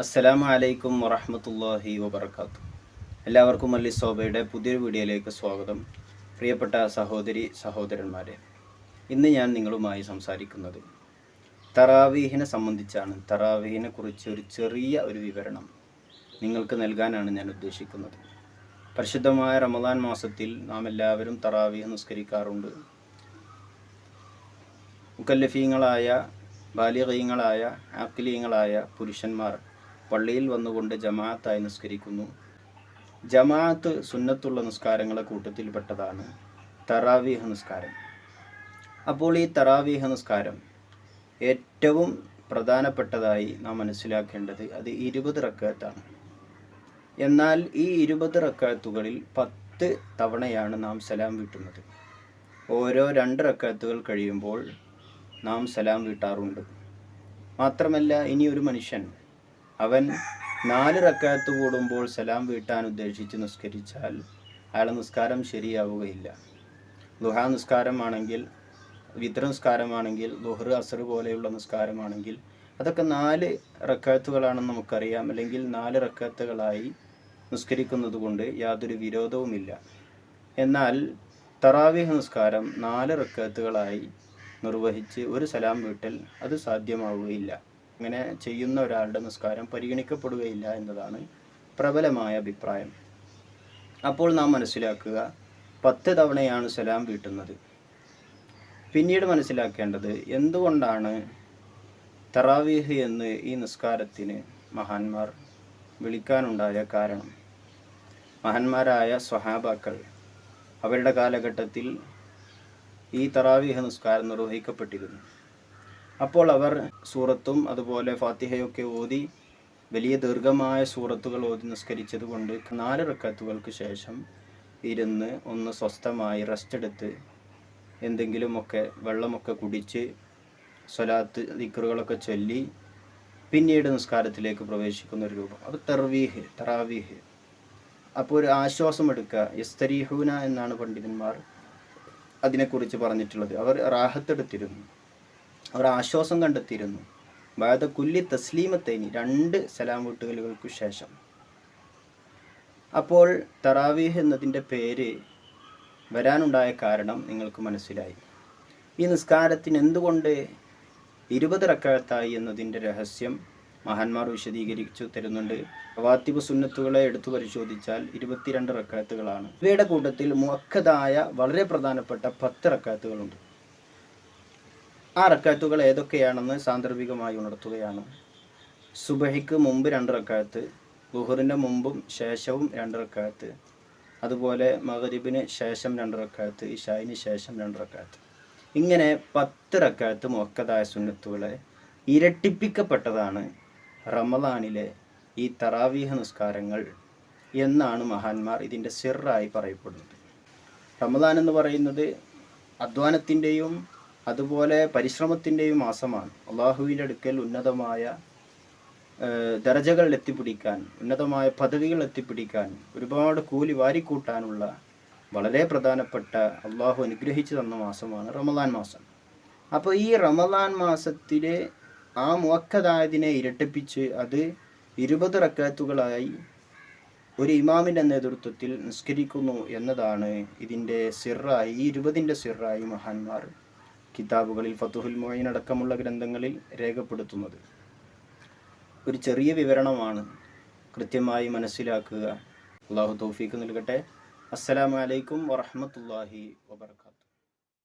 അസ്സലാമു അലൈക്കും വറഹമത്തല്ലാഹി വബർക്കാത്തു എല്ലാവർക്കും അല്ലി സോബയുടെ പുതിയൊരു വീഡിയോയിലേക്ക് സ്വാഗതം. പ്രിയപ്പെട്ട സഹോദരി സഹോദരന്മാരെ ഇന്ന് ഞാൻ നിങ്ങളുമായി സംസാരിക്കുന്നത് തറാവീഹിനെ സംബന്ധിച്ചാണ്. തറാവീഹിനെ കുറിച്ച് ഒരു ചെറിയ ഒരു വിവരണം നിങ്ങൾക്ക് നൽകാനാണ് ഞാൻ ഉദ്ദേശിക്കുന്നത്. പരിശുദ്ധമായ റമദാൻ മാസത്തിൽ നാം എല്ലാവരും തറാവീഹ് നിസ്കരിക്കാറുണ്ട്. മുക്കല്ലഫീങ്ങളായ ബാലികീങ്ങളായ ആക്കിലീങ്ങളായ പുരുഷന്മാർ പള്ളിയിൽ വന്നുകൊണ്ട് ജമാഅത്തായി നിസ്കരിക്കുന്നു. ജമാഅത്ത് സുന്നത്തുള്ള നിസ്കാരങ്ങളെ കൂട്ടത്തിൽപ്പെട്ടതാണ് തറാവീഹ് നിസ്കാരം. അപ്പോൾ ഈ തറാവീഹ് നിസ്കാരം ഏറ്റവും പ്രധാനപ്പെട്ടതായി നാം മനസ്സിലാക്കേണ്ടത് അത് ഇരുപത് റക്കാത്താണ്. എന്നാൽ ഈ ഇരുപത് റക്കാത്തുകളിൽ പത്ത് തവണയാണ് നാം സലാം വീട്ടുന്നത്. ഓരോ രണ്ട് റക്കാത്തുകൾ കഴിയുമ്പോൾ നാം സലാം വീട്ടാറുണ്ട്. മാത്രമല്ല ഇനി ഒരു മനുഷ്യൻ അവൻ നാല് റക്കാത്ത് കൂടുമ്പോൾ സലാം വീട്ടാൻ ഉദ്ദേശിച്ച് നിസ്കരിച്ചാൽ അയാളെ നിസ്കാരം ശരിയാവുകയില്ല. ദുഹാ നിസ്കാരമാണെങ്കിൽ വിത്ര നിസ്കാരമാണെങ്കിൽ ദുഹർ അസർ പോലെയുള്ള നിസ്കാരമാണെങ്കിൽ അതൊക്കെ നാല് റക്കാത്തുകളാണെന്ന് നമുക്കറിയാം. അല്ലെങ്കിൽ നാല് റക്കാത്തുകളായി നിസ്കരിക്കുന്നത് കൊണ്ട് യാതൊരു വിരോധവുമില്ല. എന്നാൽ തറാവിഹ് നിസ്കാരം നാല് റക്കാത്തുകളായി നിർവഹിച്ച് ഒരു സലാം വീട്ടൽ അത് സാധ്യമാവുകയില്ല. അങ്ങനെ ചെയ്യുന്ന ഒരാളുടെ നിസ്കാരം പരിഗണിക്കപ്പെടുകയില്ല എന്നതാണ് പ്രബലമായ അഭിപ്രായം. അപ്പോൾ നാം മനസ്സിലാക്കുക പത്ത് തവണയാണ് സലാം വീട്ടുന്നത്. പിന്നീട് മനസ്സിലാക്കേണ്ടത് എന്തുകൊണ്ടാണ് തറാവീഹ് എന്ന് ഈ നിസ്കാരത്തിന് മഹാന്മാർ വിളിക്കാനുണ്ടായ കാരണം? മഹാന്മാരായ സ്വഹാബാക്കൾ അവരുടെ കാലഘട്ടത്തിൽ ഈ തറാവീഹ് നിസ്കാരം നിർവഹിക്കപ്പെട്ടിരുന്നു. അപ്പോൾ അവർ സൂറത്തും അതുപോലെ ഫാത്തിഹയൊക്കെ ഓതി വലിയ ദീർഘമായ സൂറത്തുകൾ ഓതി നിസ്കരിച്ചത് കൊണ്ട് നാല് റക്കത്തുകൾക്ക് ശേഷം ഇരുന്ന് ഒന്ന് സ്വസ്ഥമായി റെസ്റ്റ് എടുത്ത് എന്തെങ്കിലുമൊക്കെ വെള്ളമൊക്കെ കുടിച്ച് സ്വലാത്ത് ദിക്കറുകളൊക്കെ ചൊല്ലി പിന്നീട് നിസ്കാരത്തിലേക്ക് പ്രവേശിക്കുന്ന ഒരു രൂപം. അത് തെർവീഹ് തറാവീഹ്. അപ്പോൾ ഒരു ആശ്വാസം എടുക്കുക. യസ്തരീഹൂന എന്നാണ് പണ്ഡിതന്മാർ അതിനെക്കുറിച്ച് പറഞ്ഞിട്ടുള്ളത്. അവർ റാഹത്തെടുത്തിരുന്നു അവർ ആശ്വാസം കണ്ടെത്തിയിരുന്നു. ബാധ കുല്ലി തസ്ലീമത്തേനി രണ്ട് സലാം വീട്ടുകലുകൾക്കു ശേഷം. അപ്പോൾ തറാവീഹ് എന്നതിന്റെ പേര് വരാനുണ്ടായ കാരണം നിങ്ങൾക്ക് മനസ്സിലായി. ഈ നിസ്കാരത്തിന് എന്തുകൊണ്ട് ഇരുപത് റക്കാത്തായി എന്നതിന്റെ രഹസ്യം മഹാന്മാർ വിശദീകരിച്ചു തരുന്നുണ്ട്. വാത്തിബ് സുന്നത്തുകളെ എടുത്തു പരിശോധിച്ചാൽ ഇരുപത്തിരണ്ട് റക്കാത്തുകളാണ് ഇവയുടെ കൂട്ടത്തിൽ മുക്കതായ വളരെ പ്രധാനപ്പെട്ട പത്ത് റക്കാത്തുകളുണ്ട് ആ റക്കാത്തുകൾ ഏതൊക്കെയാണെന്ന് സാന്ദർഭികമായി ഉണർത്തുകയാണ്. സുബഹിക്ക് മുമ്പ് രണ്ട് റക്കാത്ത് ഗുഹറിന്റെ മുമ്പും ശേഷവും രണ്ട് റക്കാത്ത് അതുപോലെ മഹരീബിന് ശേഷം രണ്ട് റക്കാത്ത് ഇഷായിന് ശേഷം രണ്ട് റക്കാത്ത് ഇങ്ങനെ പത്ത് റക്കാത്ത് മുക്കതായ സുന്നത്തുകളെ ഇരട്ടിപ്പിക്കപ്പെട്ടതാണ് റമദാനിലെ ഈ തറാവീഹ നിസ്കാരങ്ങൾ എന്നാണ് മഹാന്മാർ ഇതിന്റെ സിറായി പറയപ്പെടുന്നത്. റമദാൻ എന്ന് പറയുന്നത് അധ്വാനത്തിന്റെയും അതുപോലെ പരിശ്രമത്തിന്റെയും മാസമാണ്. അള്ളാഹുവിന്റെ അടുക്കൽ ഉന്നതമായ ദരജകൾ എത്തിപ്പിടിക്കാൻ ഉന്നതമായ പദവികൾ എത്തിപ്പിടിക്കാൻ ഒരുപാട് കൂലി വാരിക്കൂട്ടാനുള്ള വളരെ പ്രധാനപ്പെട്ട അള്ളാഹു അനുഗ്രഹിച്ചു തന്ന മാസമാണ് റമദാൻ മാസം. അപ്പോൾ ഈ റമദാൻ മാസത്തിലെ ആ മുവക്കതായതിനെ ഇരട്ടിപ്പിച്ച് അത് ഇരുപത് റക്കാത്തുകളായി ഒരു ഇമാമിന്റെ നേതൃത്വത്തിൽ നിസ്കരിക്കുന്നു എന്നതാണ് ഇതിന്റെ സിറായി ഈ ഇരുപതിന്റെ സിറായി മഹാന്മാർ കിതാബുകളിൽ ഫത്തുഹുൽ മൊയിൻ അടക്കമുള്ള ഗ്രന്ഥങ്ങളിൽ രേഖപ്പെടുത്തുന്നത്. ഒരു ചെറിയ വിവരണമാണ് കൃത്യമായി മനസ്സിലാക്കുക. അള്ളാഹു തൗഫീക്ക് നൽകട്ടെ. അസ്സലാമു അലൈക്കും വറഹമത്തല്ലാഹി വബർക്കാത്തു